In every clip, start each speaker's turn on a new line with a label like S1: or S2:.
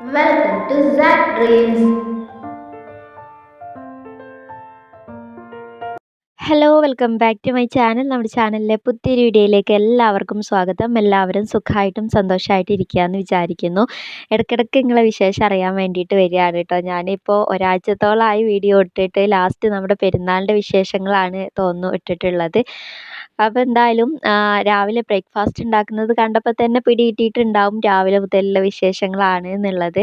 S1: Welcome to Zach Dreams.
S2: Hello welcome back to my channel നമ്മുടെ ചാനലിലെ പുതിയൊരു വീഡിയോയിലേക്ക് എല്ലാവർക്കും സ്വാഗതം. എല്ലാവരും സുഖമായിട്ടും സന്തോഷമായിട്ട് ഇരിക്കുകയെന്ന് വിചാരിക്കുന്നു. ഇടയ്ക്കിടയ്ക്ക് നിങ്ങളെ വിശേഷം അറിയാൻ വേണ്ടിയിട്ട് വരികയാണ് കേട്ടോ. ഞാനിപ്പോൾ ഒരാഴ്ചത്തോളമായി വീഡിയോ ഇട്ടിട്ട് ലാസ്റ്റ് നമ്മുടെ പെരുന്നാളിന്റെ വിശേഷങ്ങളാണ് തോന്നുന്നു ഇട്ടിട്ടുള്ളത്. അപ്പോൾ എന്തായാലും രാവിലെ ബ്രേക്ക്ഫാസ്റ്റ് ഉണ്ടാക്കുന്നത് കണ്ടപ്പോൾ തന്നെ പിടി കിട്ടിയിട്ടുണ്ടാവും രാവിലെ മുതലുള്ള വിശേഷങ്ങളാണ് എന്നുള്ളത്.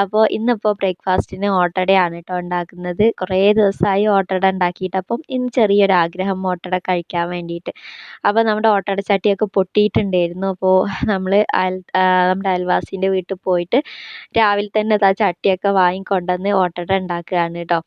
S2: അപ്പോൾ ഇന്നിപ്പോൾ ബ്രേക്ക്ഫാസ്റ്റിന് ഓട്ടടയാണ് കേട്ടോ ഉണ്ടാക്കുന്നത് കുറേ ദിവസമായി ഓട്ടട ഉണ്ടാക്കിയിട്ട് അപ്പം ഇന്ന് ചെറിയൊരു ആഗ്രഹം ഓട്ടട കഴിക്കാൻ വേണ്ടിയിട്ട് അപ്പോൾ നമ്മുടെ ഓട്ടട ചട്ടിയൊക്കെ പൊട്ടിയിട്ടുണ്ടായിരുന്നു. അപ്പോൾ നമ്മൾ അയൽ നമ്മുടെ അയൽവാസീന്റെ വീട്ടിൽ പോയിട്ട് രാവിലെ തന്നെ ആ ചട്ടിയൊക്കെ വാങ്ങിക്കൊണ്ടുവന്ന് ഓട്ടട ഉണ്ടാക്കുകയാണ് കേട്ടോ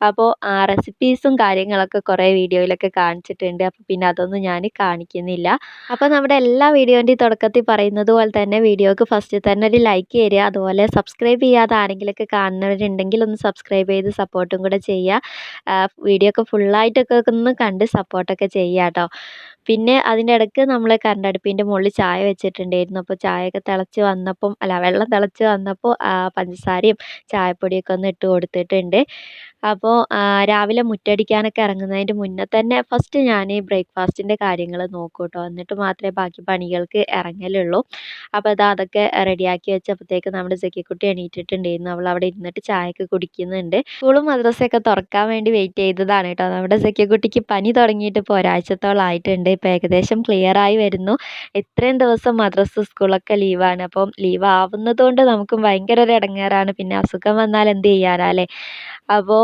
S2: അപ്പോൾ ആ റെസിപ്പീസും കാര്യങ്ങളൊക്കെ കുറേ വീഡിയോയിലൊക്കെ കാണിച്ചിട്ടുണ്ട്. അപ്പോൾ പിന്നെ അതൊന്നും ഞാൻ കാണിക്കുന്നില്ല. അപ്പോൾ നമ്മുടെ എല്ലാ വീഡിയോന്റെയും തുടക്കത്തിൽ പറയുന്നത് പോലെ തന്നെ വീഡിയോക്ക് ഫസ്റ്റ് തന്നെ ഒരു ലൈക്ക് തരിക അതുപോലെ സബ്സ്ക്രൈബ് ചെയ്യാതെ ആരെങ്കിലുമൊക്കെ കാണുന്നവരുണ്ടെങ്കിൽ ഒന്ന് സബ്സ്ക്രൈബ് ചെയ്ത് സപ്പോർട്ടും കൂടെ ചെയ്യുക. വീഡിയോ ഒക്കെ ഫുള്ളായിട്ടൊക്കെ ഒന്ന് കണ്ട് സപ്പോർട്ടൊക്കെ ചെയ്യുക കേട്ടോ പിന്നെ അതിന്റെ ഇടയ്ക്ക് നമ്മൾ കറണ്ടടുപ്പിന്റെ മുകളിൽ ചായ വെച്ചിട്ടുണ്ടായിരുന്നു. അപ്പോൾ ചായയൊക്കെ തിളച്ച് വന്നപ്പം അല്ല വെള്ളം തിളച്ച് വന്നപ്പോൾ പഞ്ചസാരയും ചായപ്പൊടിയൊക്കെ ഒന്ന് ഇട്ട് കൊടുത്തിട്ടുണ്ട്. അപ്പോൾ രാവിലെ മുറ്റടിക്കാനൊക്കെ ഇറങ്ങുന്നതിന്റെ മുന്നേ തന്നെ ഫസ്റ്റ് ഞാൻ ഈ ബ്രേക്ക്ഫാസ്റ്റിന്റെ കാര്യങ്ങൾ നോക്കും കേട്ടോ എന്നിട്ട് മാത്രമേ ബാക്കി പണികൾക്ക് ഇറങ്ങലുള്ളൂ. അപ്പോൾ അതാ അതൊക്കെ റെഡിയാക്കി വെച്ചപ്പോഴത്തേക്ക് നമ്മുടെ ജക്കിക്കുട്ടി എണീറ്റിട്ടുണ്ടായിരുന്നു. അവൾ അവിടെ ഇരുന്നിട്ട് ചായയൊക്കെ കുടിക്കുന്നുണ്ട്. സ്കൂളും മദ്രസയൊക്കെ തുറക്കാൻ വേണ്ടി വെയിറ്റ് ചെയ്തതാണ് കേട്ടോ നമ്മുടെ ജക്കിക്കുട്ടിക്ക് പനി തുടങ്ങിയിട്ട് ഇപ്പോൾ ഒരാഴ്ചത്തോളം ആയിട്ടുണ്ട് ഇപ്പോൾ ഏകദേശം ക്ലിയർ ആയി വരുന്നു. ഇത്രയും ദിവസം മദ്രസ സ്കൂളൊക്കെ ലീവാണ് അപ്പം ലീവ് ആവുന്നതുകൊണ്ട് നമുക്കും ഭയങ്കര ഒരു ഇടങ്ങേറാണ്. പിന്നെ അസുഖം വന്നാൽ എന്ത് ചെയ്യാനല്ലേ അപ്പോൾ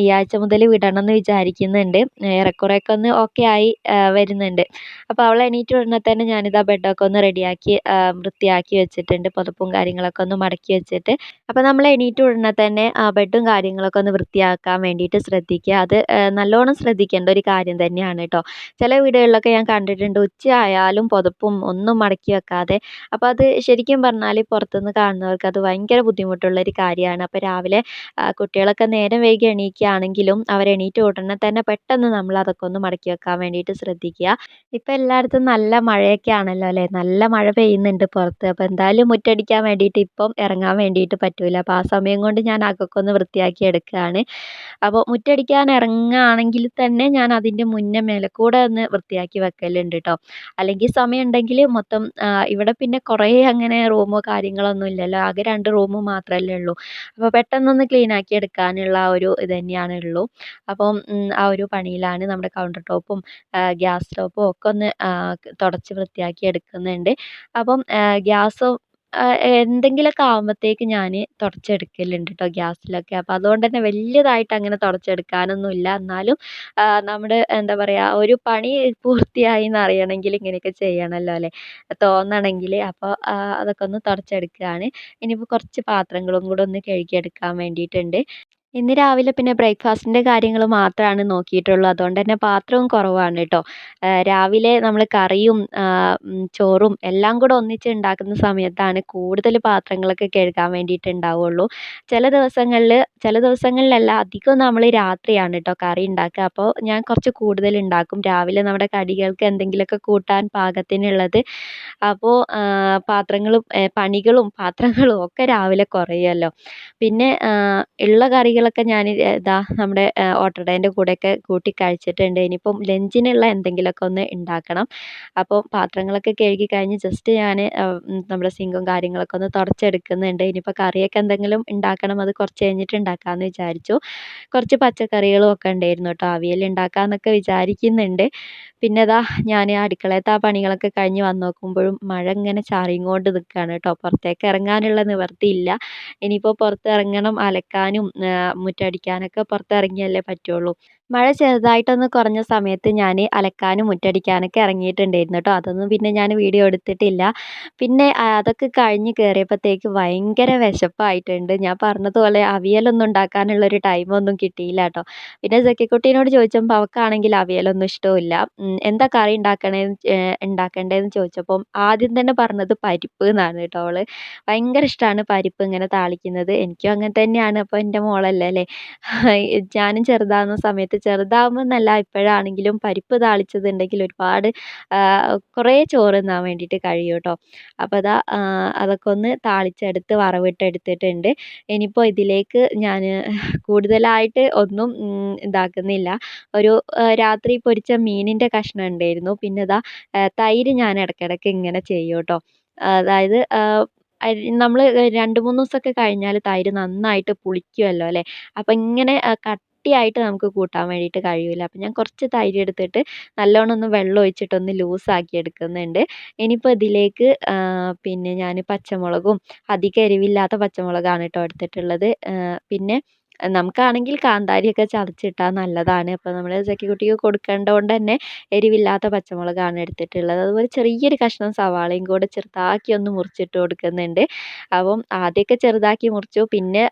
S2: ഈ ആഴ്ച മുതൽ വിടണം എന്ന് വിചാരിക്കുന്നുണ്ട്. ഏറെക്കുറെയൊക്കെ ഒന്ന് ഓക്കെ ആയി വരുന്നുണ്ട്. അപ്പോൾ അവൾ എണീറ്റ് ഉടനെ തന്നെ ഞാനിതാ ബെഡൊക്കെ ഒന്ന് റെഡിയാക്കി വൃത്തിയാക്കി വെച്ചിട്ടുണ്ട്. പുതപ്പും കാര്യങ്ങളൊക്കെ ഒന്ന് മടക്കി വെച്ചിട്ട്. അപ്പോൾ നമ്മൾ എണീറ്റ് ഉടനെ തന്നെ ബെഡും കാര്യങ്ങളൊക്കെ ഒന്ന് വൃത്തിയാക്കാൻ വേണ്ടിയിട്ട് ശ്രദ്ധിക്കുക. അത് നല്ലോണം ശ്രദ്ധിക്കേണ്ട ഒരു കാര്യം തന്നെയാണ് കേട്ടോ. ചില വീടുകളിലൊക്കെ ഞാൻ കണ്ടിട്ടുണ്ട്. ഉച്ച ആയാലും പുതപ്പും ഒന്നും മടക്കി വെക്കാതെ. അപ്പോൾ അത് ശരിക്കും പറഞ്ഞാൽ പുറത്തുനിന്ന് കാണുന്നവർക്ക് അത് ഭയങ്കര ബുദ്ധിമുട്ടുള്ള ഒരു കാര്യമാണ്. അപ്പോൾ രാവിലെ കുട്ടികളൊക്കെ നേരം വൈകി എണീക്കുകയാണെങ്കിലും അവർ എണീറ്റ ഉടനെ തന്നെ പെട്ടെന്ന് നമ്മൾ അതൊക്കെ ഒന്ന് മടക്കി വെക്കാൻ വേണ്ടിയിട്ട് ശ്രദ്ധിക്കുക. ഇപ്പം എല്ലായിടത്തും നല്ല മഴയൊക്കെ ആണല്ലോ അല്ലേ? നല്ല മഴ പെയ്യുന്നുണ്ട് പുറത്ത്. അപ്പോൾ എന്തായാലും മുറ്റടിക്കാൻ വേണ്ടിയിട്ട് ഇപ്പം ഇറങ്ങാൻ വേണ്ടിയിട്ട് പറ്റൂല. അപ്പോൾ ആ സമയം കൊണ്ട് ഞാൻ അകൊക്കെ ഒന്ന് വൃത്തിയാക്കി എടുക്കുകയാണ്. അപ്പോൾ മുറ്റടിക്കാൻ ഇറങ്ങുകയാണെങ്കിൽ തന്നെ ഞാൻ അതിന്റെ മുന്നേ മേലെ കൂടെ ഒന്ന് വൃത്തിയാക്കി വെക്കലുണ്ട് കേട്ടോ അല്ലെങ്കിൽ സമയം ഉണ്ടെങ്കിൽ മൊത്തം ഇവിടെ പിന്നെ കുറേ അങ്ങനെ റൂമോ കാര്യങ്ങളൊന്നും ഇല്ലല്ലോ. ആകെ രണ്ട് റൂമ് മാത്രമല്ലേ ഉള്ളൂ. അപ്പോൾ പെട്ടെന്നൊന്ന് ക്ലീൻ ആക്കി എടുക്കാനുള്ള ഒരു ഇത് തന്നെയാണ് ഉള്ളൂ. അപ്പം ആ ഒരു പണിയിലാണ് നമ്മുടെ കൗണ്ടർ ടോപ്പും ഗ്യാസ് സ്റ്റോപ്പും ഒക്കെ ഒന്ന് തുടച്ച് വൃത്തിയാക്കി എടുക്കുന്നുണ്ട്. അപ്പം ഗ്യാസും എന്തെങ്കിലുമൊക്കെ ആകുമ്പോഴത്തേക്ക് ഞാൻ തുടച്ചെടുക്കലുണ്ട് കേട്ടോ ഗ്യാസിലൊക്കെ. അപ്പോൾ അതുകൊണ്ട് തന്നെ വലിയതായിട്ട് അങ്ങനെ തുടച്ചെടുക്കാനൊന്നുമില്ല. എന്നാലും ആ, നമ്മുടെ എന്താ പറയുക ഒരു പണി പൂർത്തിയായി എന്ന് അറിയണമെങ്കിൽ ഇങ്ങനെയൊക്കെ ചെയ്യണമല്ലോ അല്ലേ? തോന്നണമെങ്കിൽ. അപ്പോൾ അതൊക്കെ ഒന്ന് തുടച്ചെടുക്കുകയാണ് ഇനിയിപ്പോൾ കുറച്ച് പാത്രങ്ങളും കൂടെ ഒന്ന് കഴുകിയെടുക്കാൻ വേണ്ടിയിട്ടുണ്ട്. ഇന്ന് രാവിലെ പിന്നെ ബ്രേക്ക്ഫാസ്റ്റിന്റെ കാര്യങ്ങൾ മാത്രമാണ് നോക്കിയിട്ടുള്ളൂ. അതുകൊണ്ട് തന്നെ പാത്രവും കുറവാണ് കേട്ടോ രാവിലെ നമ്മൾ കറിയും ചോറും എല്ലാം കൂടെ ഒന്നിച്ച് ഉണ്ടാക്കുന്ന സമയത്താണ് കൂടുതൽ പാത്രങ്ങളൊക്കെ കഴുകാൻ വേണ്ടിയിട്ട് ഉണ്ടാവുള്ളൂ ചില ദിവസങ്ങളിൽ ചില ദിവസങ്ങളിലല്ല അധികം നമ്മൾ രാത്രിയാണ് കേട്ടോ കറി ഉണ്ടാക്കുക അപ്പോൾ ഞാൻ കുറച്ച് കൂടുതൽ ഉണ്ടാക്കും രാവിലെ നമ്മുടെ കടികൾക്ക് എന്തെങ്കിലുമൊക്കെ കൂട്ടാൻ പാകത്തിനുള്ളത്. അപ്പോൾ പാത്രങ്ങളും പണികളും പാത്രങ്ങളും ഒക്കെ രാവിലെ കുറയുമല്ലോ പിന്നെ ഉള്ള ഉള്ള കറികളൊക്കെ ഞാൻ ഇതാ നമ്മുടെ ഓട്ടടേന്റെ കൂടെയൊക്കെ കൂട്ടി കഴിച്ചിട്ടുണ്ട്. ഇനിയിപ്പം ലഞ്ചിനുള്ള എന്തെങ്കിലുമൊക്കെ ഒന്ന് ഉണ്ടാക്കണം. അപ്പോൾ പാത്രങ്ങളൊക്കെ കഴുകി കഴിഞ്ഞ് ജസ്റ്റ് ഞാൻ നമ്മുടെ സിങ്കും കാര്യങ്ങളൊക്കെ ഒന്ന് തുടച്ചെടുക്കുന്നുണ്ട്. ഇനിയിപ്പോൾ കറിയൊക്കെ എന്തെങ്കിലും ഉണ്ടാക്കണം. അത് കുറച്ച് കഴിഞ്ഞിട്ട് ഉണ്ടാക്കാമെന്ന് വിചാരിച്ചു. കുറച്ച് പച്ചക്കറികളും ഒക്കെ ഉണ്ടായിരുന്നു കേട്ടോ. അവിയൽ ഉണ്ടാക്കാമെന്നൊക്കെ വിചാരിക്കുന്നുണ്ട്. പിന്നെ ഇതാ ഞാൻ അടുക്കളയത്തെ ആ പണികളൊക്കെ കഴിഞ്ഞ് വന്ന് നോക്കുമ്പോഴും മഴ ഇങ്ങനെ ചാറിയും കൊണ്ട് നിൽക്കുകയാണ് കേട്ടോ. പുറത്തേക്ക് ഇറങ്ങാനുള്ള നിവൃത്തിയില്ല. ഇനിയിപ്പോൾ പുറത്ത് ഇറങ്ങണം അലക്കാനും ആ, മുറ്റടിക്കാനൊക്കെ പുറത്തിറങ്ങിയല്ലേ പറ്റുള്ളൂ. മഴ ചെറുതായിട്ടൊന്ന് കുറഞ്ഞ സമയത്ത് ഞാൻ അലക്കാനും മുറ്റടിക്കാനൊക്കെ ഇറങ്ങിയിട്ടുണ്ടായിരുന്നു കേട്ടോ. അതൊന്നും പിന്നെ ഞാൻ വീഡിയോ എടുത്തിട്ടില്ല. പിന്നെ അതൊക്കെ കഴിഞ്ഞ് കയറിയപ്പോഴത്തേക്ക് ഭയങ്കര വിശപ്പായിട്ടുണ്ട്. ഞാൻ പറഞ്ഞതുപോലെ അവിയലൊന്നും ഉണ്ടാക്കാനുള്ളൊരു ടൈമൊന്നും കിട്ടിയില്ല കേട്ടോ. പിന്നെ ജക്കിക്കുട്ടീനോട് ചോദിച്ചപ്പോൾ അവൾക്കാണെങ്കിൽ അവിയലൊന്നും ഇഷ്ടമില്ല എന്താ കറി ഉണ്ടാക്കണേ ഉണ്ടാക്കണ്ടേന്ന് ചോദിച്ചപ്പോൾ ആദ്യം തന്നെ പറഞ്ഞത് പരിപ്പ് എന്നാണ് കേട്ടോ അവൾ ഭയങ്കര ഇഷ്ടമാണ് പരിപ്പ് ഇങ്ങനെ താളിക്കുന്നത്. എനിക്കും അങ്ങനെ തന്നെയാണ്. അപ്പോൾ എന്റെ മോളല്ലേ അല്ലേ? ഞാനും ചെറുതാകുന്ന സമയത്ത് സമയത്ത് ചെറുതാകുമ്പോൾ എന്നല്ല ഇപ്പോഴാണെങ്കിലും പരിപ്പ് താളിച്ചതുണ്ടെങ്കിൽ ഒരുപാട് കുറേ ചോറ് തിന്നാൻ വേണ്ടിയിട്ട് കഴിയും കേട്ടോ അപ്പോൾ അതാ അതൊക്കെ ഒന്ന് താളിച്ചെടുത്ത് വറവിട്ട് എടുത്തിട്ടുണ്ട് ഇനിയിപ്പോൾ ഇതിലേക്ക് ഞാൻ കൂടുതലായിട്ട് ഒന്നും ഇതാക്കുന്നില്ല. ഒരു രാത്രി പൊരിച്ച മീനിന്റെ കഷ്ണം ഉണ്ടായിരുന്നു. പിന്നെ ഇതാ തൈര് ഞാൻ ഇടയ്ക്കിടയ്ക്ക് ഇങ്ങനെ ചെയ്യും കേട്ടോ അതായത് നമ്മൾ രണ്ട് മൂന്ന് ദിവസമൊക്കെ കഴിഞ്ഞാൽ തൈര് നന്നായിട്ട് പുളിക്കുമല്ലോ അല്ലേ? അപ്പോൾ ഇങ്ങനെ കട്ടിയായിട്ട് നമുക്ക് കൂട്ടാൻ വേണ്ടിയിട്ട് കഴിയില്ല അപ്പോൾ ഞാൻ കുറച്ച് തൈര് എടുത്തിട്ട് നല്ലോണം ഒന്ന് വെള്ളം ഒഴിച്ചിട്ടൊന്ന് ലൂസാക്കി എടുക്കുന്നുണ്ട്. ഇനിയിപ്പോൾ ഇതിലേക്ക് പിന്നെ ഞാൻ പച്ചമുളകും അധികം എരിവില്ലാത്ത പച്ചമുളകാണ് കേട്ടോ എടുത്തിട്ടുള്ളത്. പിന്നെ നമുക്കാണെങ്കിൽ കാന്താരിയൊക്കെ ചതച്ചിട്ടാൽ നല്ലതാണ്. അപ്പോൾ നമ്മൾ കുട്ടിക്ക് കൊടുക്കേണ്ട കൊണ്ട് തന്നെ എരിവില്ലാത്ത പച്ചമുളകാണ് എടുത്തിട്ടുള്ളത്. അതുപോലെ ചെറിയൊരു കഷ്ണം സവാളയും കൂടെ ചെറുതാക്കി ഒന്ന് മുറിച്ചിട്ട് കൊടുക്കുന്നുണ്ട്. അപ്പം ആദ്യമൊക്കെ ചെറുതാക്കി മുറിച്ചു. പിന്നെ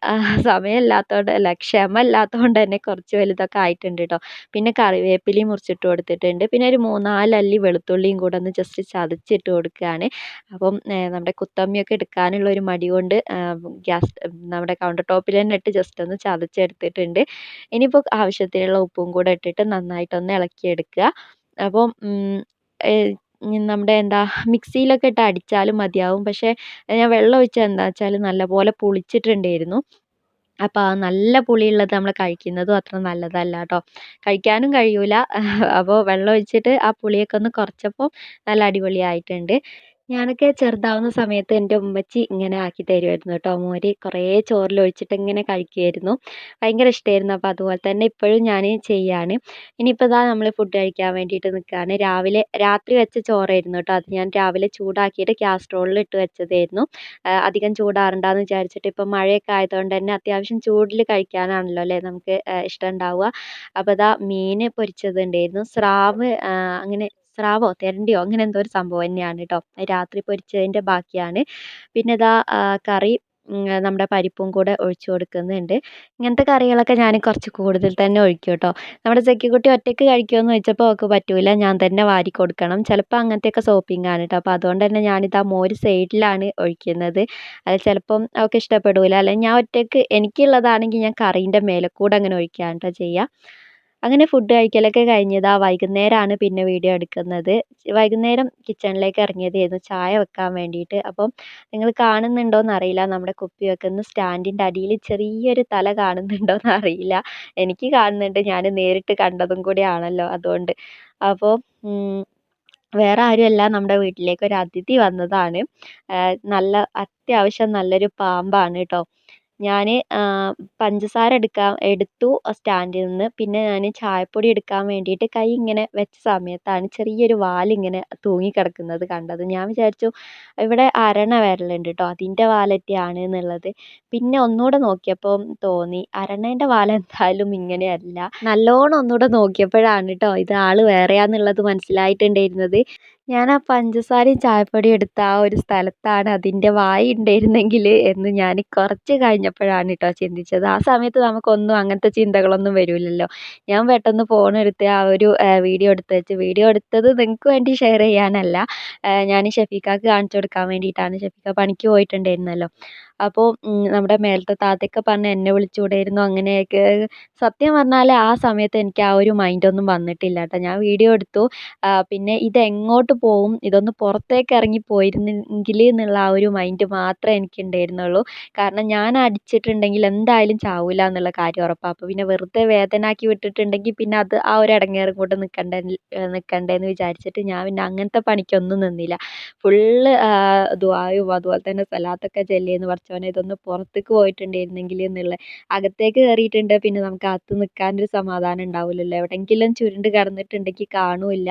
S2: സമയമില്ലാത്തതുകൊണ്ട് അല്ല ക്ഷമ ഇല്ലാത്തതുകൊണ്ട് തന്നെ കുറച്ച് വലുതൊക്കെ ആയിട്ടുണ്ട് കേട്ടോ പിന്നെ കറിവേപ്പിലയും മുറിച്ചിട്ട് കൊടുത്തിട്ടുണ്ട്. പിന്നെ ഒരു മൂന്നാൽ അല്ലി വെളുത്തുള്ളിയും കൂടെ ഒന്ന് ജസ്റ്റ് ചതച്ചിട്ട് കൊടുക്കുകയാണ്. അപ്പം നമ്മുടെ കുത്തമ്മിയൊക്കെ എടുക്കാനുള്ള ഒരു മടി കൊണ്ട് ഗ്യാസ് നമ്മുടെ കൗണ്ടർ ടോപ്പിൽ തന്നെ ഇട്ട് ജസ്റ്റ് ഒന്ന് ചതച്ചെടുത്തിട്ടുണ്ട്. ഇനിയിപ്പോൾ ആവശ്യത്തിനുള്ള ഉപ്പും കൂടെ ഇട്ടിട്ട് നന്നായിട്ടൊന്ന് ഇളക്കിയെടുക്കുക. അപ്പോൾ നമ്മുടെ എന്താ മിക്സിയിലൊക്കെ ഇട്ട് അടിച്ചാലും മതിയാവും. പക്ഷേ ഞാൻ വെള്ളം ഒഴിച്ചത് എന്താ വെച്ചാൽ നല്ലപോലെ പുളിച്ചിട്ടുണ്ടായിരുന്നു. അപ്പോൾ ആ നല്ല പുളിയുള്ളത് നമ്മൾ കഴിക്കുന്നതും അത്ര നല്ലതല്ല കേട്ടോ. കഴിക്കാനും കഴിയൂല. അപ്പോൾ വെള്ളം ഒഴിച്ചിട്ട് ആ പുളിയൊക്കെ ഒന്ന് കുറച്ചപ്പോൾ നല്ല അടിപൊളിയായിട്ടുണ്ട്. ഞാനൊക്കെ ചെറുതാവുന്ന സമയത്ത് എന്റെ ഉമ്മച്ചി ഇങ്ങനെ ആക്കി തരുമായിരുന്നു കേട്ടോ. മോര് കുറേ ചോറിലൊഴിച്ചിട്ട് ഇങ്ങനെ കഴിക്കുമായിരുന്നു ഭയങ്കര ഇഷ്ടമായിരുന്നു അപ്പോൾ അതുപോലെ തന്നെ ഇപ്പോഴും ഞാൻ ചെയ്യാണ്. ഇനിയിപ്പോൾ ഇതാ നമ്മൾ ഫുഡ് കഴിക്കാൻ വേണ്ടിയിട്ട് നിൽക്കുകയാണ്. രാവിലെ രാത്രി വെച്ച ചോറായിരുന്നു കേട്ടോ. അത് ഞാൻ രാവിലെ ചൂടാക്കിയിട്ട് കാസ്ട്രോളിൽ ഇട്ട് വെച്ചതായിരുന്നു. അധികം ചൂടാറണ്ടെന്ന് വിചാരിച്ചിട്ട് ഇപ്പോൾ മഴയൊക്കെ ആയതുകൊണ്ട് തന്നെ അത്യാവശ്യം ചൂടിൽ കഴിക്കാനാണല്ലോ അല്ലേ നമുക്ക് ഇഷ്ടം ഉണ്ടാവുക. അപ്പോൾ ഇതാ മീൻ പൊരിച്ചത് ഉണ്ടായിരുന്നു സ്രാവ് അങ്ങനെ സ്രാവോ തെരണ്ടിയോ അങ്ങനെ എന്തോ ഒരു സംഭവം തന്നെയാണ് കേട്ടോ രാത്രി പൊരിച്ചതിന്റെ ബാക്കിയാണ്. പിന്നെ ഇതാ കറി നമ്മുടെ പരിപ്പും കൂടെ ഒഴിച്ച് കൊടുക്കുന്നുണ്ട്. ഇങ്ങനത്തെ കറികളൊക്കെ ഞാൻ കുറച്ച് കൂടുതൽ തന്നെ ഒഴിക്കും കേട്ടോ നമ്മുടെ ചെക്കിക്കുട്ടി ഒറ്റയ്ക്ക് കഴിക്കുമോ എന്ന് ചോദിച്ചപ്പോൾ അവൾക്ക് പറ്റില്ല ഞാൻ തന്നെ വാരി കൊടുക്കണം. ചിലപ്പോൾ അങ്ങനത്തെയൊക്കെ സോപ്പിങ്ങാണ് കേട്ടോ അപ്പോൾ അതുകൊണ്ട് തന്നെ ഞാനിതാ മോര് സൈഡിലാണ് ഒഴിക്കുന്നത്. അത് ചിലപ്പം അവൾക്ക് ഇഷ്ടപ്പെടില്ല അല്ലെങ്കിൽ ഞാൻ ഒറ്റയ്ക്ക് എനിക്കുള്ളതാണെങ്കിൽ ഞാൻ കറീന്റെ മേലെ കൂടെ അങ്ങനെ ഒഴിക്കുകയാണ് കേട്ടോ ചെയ്യുക അങ്ങനെ ഫുഡ് കഴിക്കലൊക്കെ കഴിഞ്ഞതാ വൈകുന്നേരമാണ് പിന്നെ വീഡിയോ എടുക്കുന്നത്. വൈകുന്നേരം കിച്ചണിലേക്ക് ഇറങ്ങിയതായിരുന്നു. ചായ വെക്കാൻ വേണ്ടിയിട്ട്. അപ്പം നിങ്ങൾ കാണുന്നുണ്ടോയെന്ന് അറിയില്ല. നമ്മുടെ കുപ്പി വെക്കുന്ന സ്റ്റാൻഡിന്റെ അടിയിൽ ചെറിയൊരു തല കാണുന്നുണ്ടോയെന്ന് അറിയില്ല. എനിക്ക് കാണുന്നുണ്ട്. ഞാൻ നേരിട്ട് കണ്ടതും കൂടി ആണല്ലോ അതുകൊണ്ട്. അപ്പോൾ വേറെ ആരുമല്ല. നമ്മുടെ വീട്ടിലേക്ക് ഒരു അതിഥി വന്നതാണ്. നല്ല അത്യാവശ്യം നല്ലൊരു പാമ്പാണ് കേട്ടോ. ഞാൻ പഞ്ചസാര എടുക്കാൻ എടുത്തു സ്റ്റാൻഡിൽ നിന്ന്. പിന്നെ ഞാൻ ചായപ്പൊടി എടുക്കാൻ വേണ്ടിയിട്ട് കൈ ഇങ്ങനെ വെച്ച സമയത്താണ് ചെറിയൊരു വാലിങ്ങനെ തൂങ്ങിക്കിടക്കുന്നത് കണ്ടത്. ഞാൻ വിചാരിച്ചു ഇവിടെ അരണ വരലുണ്ട് കേട്ടോ അതിന്റെ വാലൊക്കെയാണ് എന്നുള്ളത്. പിന്നെ ഒന്നുകൂടെ നോക്കിയപ്പോൾ തോന്നി അരണേന്റെ വാൽ എന്തായാലും ഇങ്ങനെയല്ല. നല്ലോണം ഒന്നുകൂടെ നോക്കിയപ്പോഴാണ് കേട്ടോ ഇത് ആൾ വേറെയാണെന്നുള്ളത് മനസ്സിലായിട്ടുണ്ടായിരുന്നത്. ഞാൻ ആ പഞ്ചസാരയും ചായപ്പൊടിയും എടുത്ത ആ ഒരു സ്ഥലത്താണ് അതിന്റെ വായ ഉണ്ടായിരുന്നെങ്കിൽ എന്ന് ഞാൻ കുറച്ച് കഴിഞ്ഞപ്പോഴാണ് കേട്ടോ ചിന്തിച്ചത്. ആ സമയത്ത് നമുക്കൊന്നും അങ്ങനത്തെ ചിന്തകളൊന്നും വരില്ലല്ലോ. ഞാൻ പെട്ടെന്ന് ഫോൺ എടുത്ത് ആ ഒരു വീഡിയോ എടുത്ത് വെച്ച്. വീഡിയോ എടുത്തത് നിങ്ങൾക്ക് വേണ്ടി ഷെയർ ചെയ്യാനല്ല. ഞാൻ ഷെഫീക്കാക്ക് കാണിച്ചു കൊടുക്കാൻ വേണ്ടിയിട്ടാണ്. ഷെഫീക്ക പണിക്ക് പോയിട്ടുണ്ടായിരുന്നല്ലോ. അപ്പോൾ നമ്മുടെ മേലത്തെ താത്തയൊക്കെ പറഞ്ഞ് എന്നെ വിളിച്ചുകൂടായിരുന്നു അങ്ങനെയൊക്കെ. സത്യം പറഞ്ഞാൽ ആ സമയത്ത് എനിക്ക് ആ ഒരു മൈൻഡൊന്നും വന്നിട്ടില്ല കേട്ടോ. ഞാൻ വീഡിയോ എടുത്തു. പിന്നെ ഇതെങ്ങോട്ട് പോവും. ഇതൊന്ന് പുറത്തേക്ക് ഇറങ്ങി പോയിരുന്നെങ്കിൽ എന്നുള്ള ആ ഒരു മൈൻഡ് മാത്രമേ എനിക്ക് ഉണ്ടായിരുന്നുള്ളൂ കാരണം ഞാൻ അടിച്ചിട്ടുണ്ടെങ്കിൽ എന്തായാലും ചാവില്ല എന്നുള്ള കാര്യം ഉറപ്പാണ് അപ്പോൾ പിന്നെ വെറുതെ വേദനയാക്കി വിട്ടിട്ടുണ്ടെങ്കിൽ പിന്നെ അത് ആ ഒരു ഇടങ്ങേറും കൊണ്ട് നിൽക്കണ്ട നിൽക്കണ്ടേന്ന് വിചാരിച്ചിട്ട് ഞാൻ പിന്നെ അങ്ങനത്തെ പണിക്കൊന്നും നിന്നില്ല. ഫുള്ള് ദുആയും അതുപോലെ തന്നെ സലാത്തൊക്കെ ചെല്ലിയെന്ന് പടച്ചോനെ ഇതൊന്ന് പുറത്തേക്ക് പോയിട്ടുണ്ടായിരുന്നെങ്കിൽ എന്നുള്ള. അകത്തേക്ക് കയറിയിട്ടുണ്ട് പിന്നെ നമുക്ക് അകത്ത് നിൽക്കാനൊരു സമാധാനം ഉണ്ടാവില്ലല്ലോ എവിടെയെങ്കിലും ചുരുണ്ട് കിടന്നിട്ടുണ്ടെങ്കിൽ കാണൂല്ല.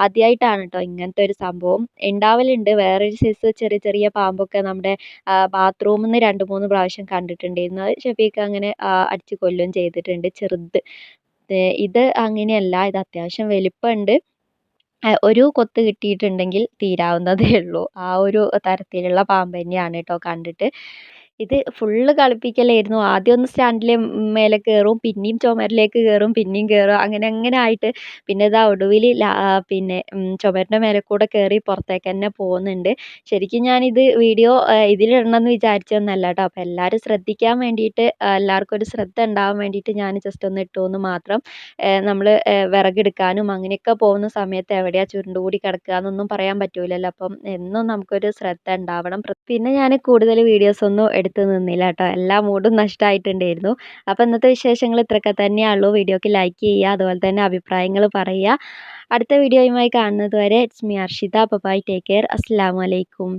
S2: ആദ്യമായിട്ടാണ് കേട്ടോ ഇങ്ങനത്തെ ഒരു സംഭവം ഉണ്ടാവലുണ്ട് വേറൊരു സൈസ് ചെറിയ ചെറിയ പാമ്പൊക്കെ നമ്മുടെ ബാത്റൂമിൽ നിന്ന് രണ്ട് മൂന്ന് പ്രാവശ്യം കണ്ടിട്ടുണ്ടായിരുന്നു. അത് ഷെഫീഖ് അങ്ങനെ അടിച്ച് കൊല്ലുകയും ചെയ്തിട്ടുണ്ട് ചെറുത്. ഇത് അങ്ങനെയല്ല. ഇത് അത്യാവശ്യം വലിപ്പമുണ്ട് ഒരു കൊത്ത് കിട്ടിയിട്ടുണ്ടെങ്കിൽ തീരാവുന്നതേ ഉള്ളൂ. ആ ഒരു തരത്തിലുള്ള പാമ്പ് തന്നെയാണ് കേട്ടോ കണ്ടിട്ട്. ഇത് ഫുള്ള് കളിപ്പിക്കലായിരുന്നു. ആദ്യം ഒന്ന് സ്റ്റാൻഡിലെ മേലെ കയറും പിന്നെയും ചുമരിലേക്ക് കയറും പിന്നെയും കയറും അങ്ങനെ അങ്ങനെ ആയിട്ട്. പിന്നെ ഇതാ ഒടുവിൽ പിന്നെ ചുമരിന്റെ മേലെ കൂടെ കയറി പുറത്തേക്ക് തന്നെ പോകുന്നുണ്ട്. ശരിക്കും ഞാനിത് വീഡിയോ ഇതിലിടണമെന്ന് വിചാരിച്ചതൊന്നല്ല കേട്ടോ അപ്പോൾ എല്ലാവരും ശ്രദ്ധിക്കാൻ വേണ്ടിയിട്ട് എല്ലാവർക്കും ഒരു ശ്രദ്ധ ഉണ്ടാവാൻ വേണ്ടിയിട്ട് ഞാൻ ജസ്റ്റ് ഒന്ന് ഇട്ടു എന്ന് മാത്രം നമ്മൾ വിറകെടുക്കാനും അങ്ങനെയൊക്കെ പോകുന്ന സമയത്ത് എവിടെയാണ് ചുരുണ്ടുകൂടി കിടക്കുക എന്നൊന്നും പറയാൻ പറ്റൂലല്ലോ. അപ്പം എന്നും നമുക്കൊരു ശ്രദ്ധ ഉണ്ടാവണം. പിന്നെ ഞാൻ കൂടുതൽ വീഡിയോസ് ഒന്നും എടുത്ത് നിന്നില്ല കേട്ടോ. എല്ലാ മൂഡും നഷ്ടമായിട്ടുണ്ടായിരുന്നു അപ്പോൾ ഇന്നത്തെ വിശേഷങ്ങൾ ഇത്രയൊക്കെ തന്നെയുള്ളൂ വീഡിയോക്ക് ലൈക്ക് ചെയ്യുക അതുപോലെ തന്നെ അഭിപ്രായങ്ങൾ പറയുക. അടുത്ത വീഡിയോയുമായി കാണുന്നത് വരെ it's me Arshitha. Bye take care അസ്സാം വലൈക്കും